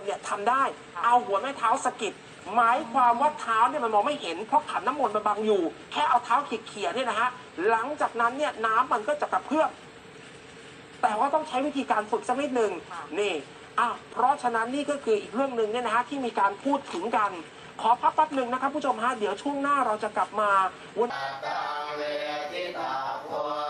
นเนี่ยทำได้ เอาหัวแม่เท้าสกิดหมายความว่าเท้าเนี่ยมันมองไม่เห็นเพราะขันน้ำมนต์มันบังอยู่ แค่เอาเท้าขีดเขี่ยเนี่ยนะฮะหลังจากนั้นเนี่ยน้ำมันก็จะกระเพื่อมแต่ว่าต้องใช้วิธีการฝึกสักนิดหนึ่งนี่ อะเพราะฉะนั้นนี่ก็คืออีกเรื่องหนึ่งเนี่ยนะฮะที่มีการพูดถึงกัน ขอพักแป๊บหนึ่งนะครับ ผู้ชมฮะเดี๋ยวช่วงหน้าเราจะกลับมาวันตังเวทิตาโพเวน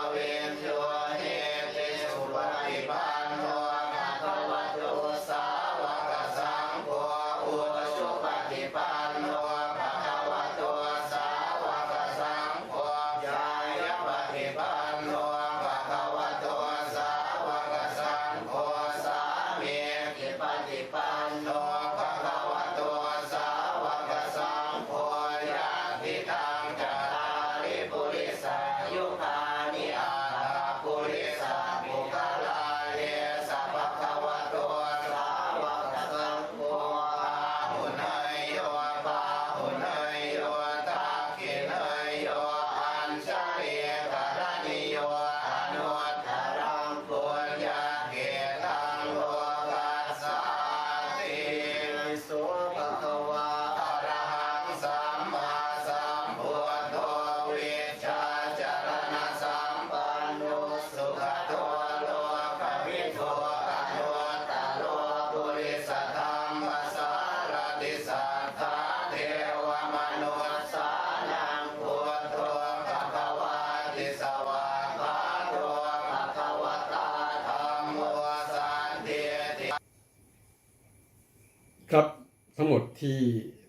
ครับทั้งหมดที่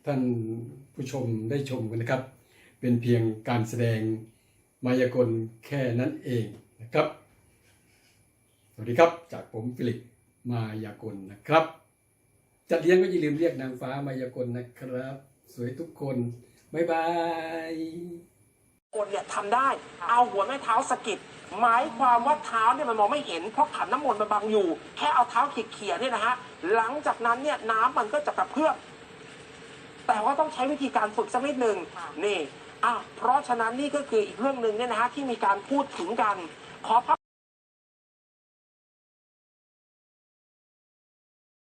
ท่านผู้ชมได้ชมกันนะครับ เป็นเพียงการแสดงมายากลแค่นั้นเองนะครับ สวัสดีครับจากผมฟิลิปมายากลนะครับจัดเลี้ยงก็อย่าลืมเรียกนางฟ้ามายากลนะครับ สวยทุกคนบ๊ายบายคนเนี่ยทำได้ เอาหัวแม่เท้าสะกิด หมายความว่าเท้าเนี่ยมันมองไม่เห็นเพราะขันน้ำมนต์มันบังอยู่ แค่เอาเท้าเขี่ยๆเนี่ยนะฮะหลังจากนั้นเนี่ยน้ำมันก็จะกระเพื่อมแต่ว่าต้องใช้วิธีการฝึกสักนิดหนึ่งค่ะนี่อะเพราะฉะนั้นนี่ก็คืออีกเรื่องหนึ่งเนี่ยนะฮะที่มีการพูดถึงกันขอพัก